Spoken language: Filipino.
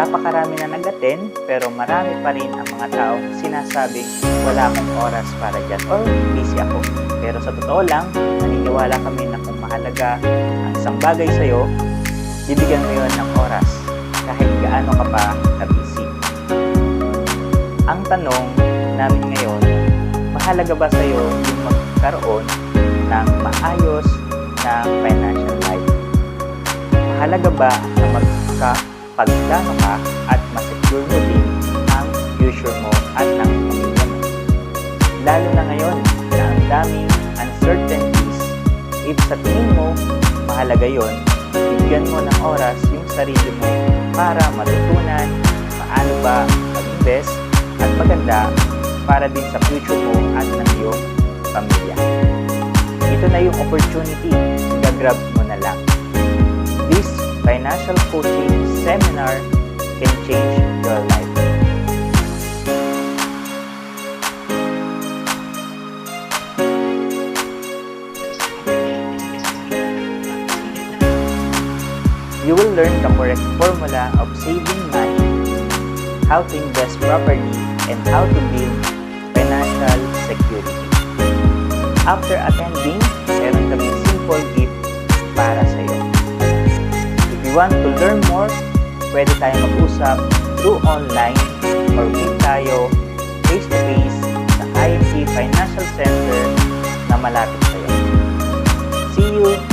napakarami na nag-attend pero marami pa rin ang mga taong sinasabing wala akong oras para dyan or busy ako. Pero sa totoo lang, naniniwala kami na kung mahalaga ang isang bagay sa'yo, bibigyan mo yun ng oras kahit gaano ka pa ka-busy. Ang tanong namin ngayon, mahalaga ba sa'yo yung magkaroon ng maayos na financial life? Mahalaga ba na magkapagplano ka at masecure mo din ang future mo at ng pamilya mo? Lalo na ngayon na ang daming uncertainties, if sa tingin mo mahalaga yon, bigyan mo ng oras yung sarili mo para matutunan paano ba mag-invest at maganda para din sa future mo at ng iyong pamilya. Ito na yung opportunity, gagrab mo na lang. This financial coaching seminar can change your life. You will learn the correct formula of saving money, how to invest properly, and how to build financial security. After attending, meron kami you want to learn more, pwede tayo mag-usap through online or meet tayo face-to-face sa IMT Financial Center na malapit sa iyo. See you.